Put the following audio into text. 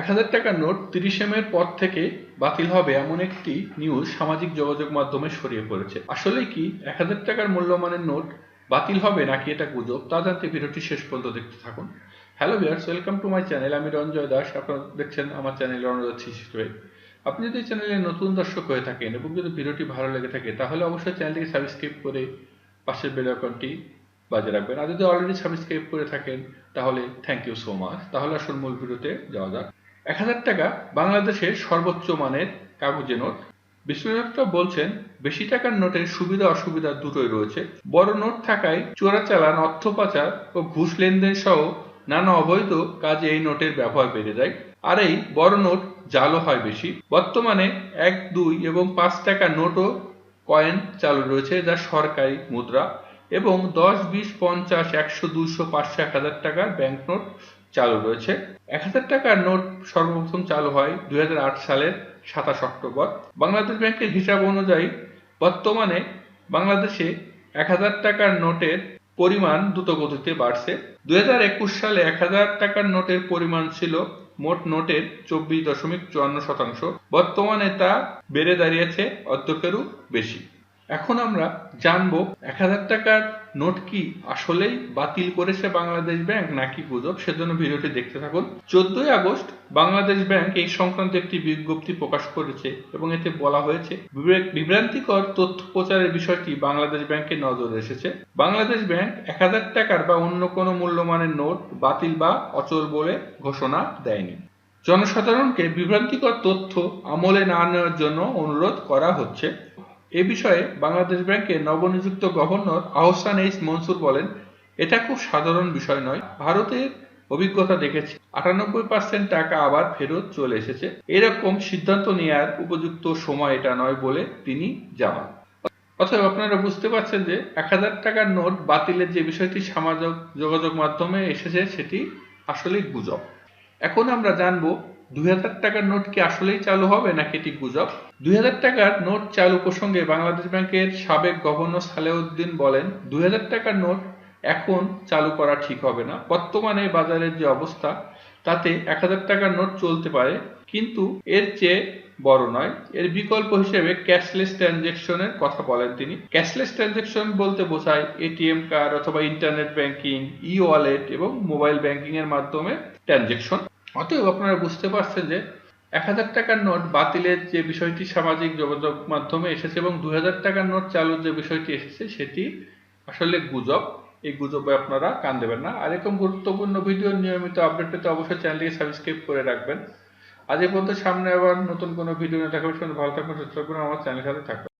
এক হাজার টাকার নোট তিরিশ এম এর পর থেকে বাতিল হবে এমন একটি নিউজ সামাজিক যোগাযোগ মাধ্যমে ছড়িয়ে পড়েছে। আসলে কি এক হাজার টাকার মূল্যমানের নোট বাতিল হবে নাকি এটা গুজব? তা জানতে ভিডিওটি শেষ পর্যন্ত দেখতে থাকুন। Hello viewers welcome to my channel আমি রঞ্জয় দাস। আপনারা দেখছেন আমার চ্যানেল রণদাস হিসেবে আপনি যদি চ্যানেলে নতুন দর্শক হয়ে থাকেন এবং যদি ভিডিওটি ভালো লেগে থাকে, তাহলে অবশ্যই চ্যানেলটিকে সাবস্ক্রাইব করে পাশের বেল আইকনটি বাজে রাখবেন। আর যদি অলরেডি সাবস্ক্রাইব করে থাকেন, তাহলে থ্যাংক ইউ সো মাচ তাহলে আসল মূল ভিডিওতে যাওয়া যাক। এক হাজার টাকা বাংলাদেশের সর্বোচ্চ মানের কাগজে নোট। বিশ্লেষকরা বলছেন, বেশি টাকার নোটের সুবিধা অসুবিধা দুটোই রয়েছে। বড় নোট থাকায় চোরাচালান অর্থ পাচার ও ঘুষ লেনদেন সহ নানা অবৈধ কাজে এই নোটের ব্যবহার বেড়ে যায়। আর এই বড় নোট জালও হয় বেশি। বর্তমানে এক, দুই এবং পাঁচ টাকা নোটও কয়েন চালু রয়েছে, যা সরকারি মুদ্রা এবং দশ, বিশ, পঞ্চাশ, একশো, দুইশো, পাঁচশো, এক হাজার টাকার ব্যাংক নোট চালু রয়েছে। এক হাজার টাকার নোট সর্বপ্রথম চালু হয় দুই হাজার আট সালের সাতাশ অক্টোবর। বাংলাদেশ ব্যাংকের হিসাব অনুযায়ী বর্তমানে বাংলাদেশে এক হাজার টাকার নোটের পরিমাণ দ্রুত গতিতে বাড়ছে। দুই হাজার একুশ সালে এক হাজার টাকার নোটের পরিমাণ ছিল মোট নোটের চব্বিশ দশমিক চুয়ান্ন শতাংশ। বর্তমানে তা বেড়ে দাঁড়িয়েছে অর্ধেকেরও বেশি। এখন আমরা জানব এক হাজার টাকার নোট কি আসলেই বাতিল করেছে বাংলাদেশ ব্যাংক নাকি গুজব? সেজন্য ভিডিওটি দেখতে থাকুন। চোদ্দই আগস্ট, বাংলাদেশ ব্যাংক এই সংক্রান্ত একটি বিজ্ঞপ্তি প্রকাশ করেছে এবং এতে বলা হয়েছে বিভ্রান্তিকর তথ্য প্রচারের বিষয়টি বাংলাদেশ ব্যাংকের নজরে এসেছে। বাংলাদেশ ব্যাংক এক হাজার টাকার বা অন্য কোনো মূল্যমানের নোট বাতিল বা অচল বলে ঘোষণা দেয়নি। জনসাধারণকে বিভ্রান্তিকর তথ্য আমলে না নেওয়ার জন্য অনুরোধ করা হচ্ছে। এ বিষয়ে বাংলাদেশ ব্যাংকের নবনিযুক্ত গভর্নর আহসান এইচ মনসুর বলেন, এটা খুব সাধারণ বিষয় নয়। ভারতের অভিজ্ঞতা দেখেছি। আটানব্বই পার্সেন্ট টাকা আবার ফেরত চলে এসেছে। এরকম সিদ্ধান্ত নেওয়ার উপযুক্ত সময় এটা নয় বলে তিনি জানান। অতএব আপনারা বুঝতে পারছেন যে এক হাজার টাকার নোট বাতিলের যে বিষয়টি সামাজিক যোগাযোগ মাধ্যমে এসেছে, সেটি আসলেই গুজব। এখন আমরা জানব দুই হাজার টাকার নোট কি আসলেই চালু হবে নাকি এটি গুজব? দুই হাজার টাকার নোট চালু প্রসঙ্গে বাংলাদেশ ব্যাংকের সাবেক গভর্নর সালেউদ্দিন বলেন, দুই হাজার টাকার নোট এখন চালু করা ঠিক হবে না। বর্তমানে বাজারের যে অবস্থা, তাতে এক হাজার টাকার নোট চলতে পারে, কিন্তু এর চেয়ে বড় নয়। এর বিকল্প হিসেবে ক্যাশলেস ট্রানজেকশনের কথা বলেন তিনি। ক্যাশলেস ট্রানজেকশন বলতে বোঝায় এটিএম কার্ড অথবা ইন্টারনেট ব্যাংকিং ই ওয়ালেট এবং মোবাইল ব্যাংকিং এর মাধ্যমে ট্রানজেকশন অতএব আপনারা বুঝতে পারছেন যে এক হাজার টাকার নোট বাতিলের যে বিষয়টি সামাজিক যোগাযোগ মাধ্যমে এসেছে এবং দুই হাজার টাকার নোট চালুর যে বিষয়টি এসেছে, সেটি আসলে গুজব। এই গুজবে আপনারা কান দেবেন না। আর এরকম গুরুত্বপূর্ণ ভিডিও নিয়মিত আপডেট পেতে অবশ্যই চ্যানেলটিকে সাবস্ক্রাইব করে রাখবেন। আজ এই পর্যন্ত সামনে আবার নতুন কোনো ভিডিও নিয়ে দেখা হবে ভালো থাকবেন সুস্থ থাকবেন আমার চ্যানেলের সাথে থাকবেন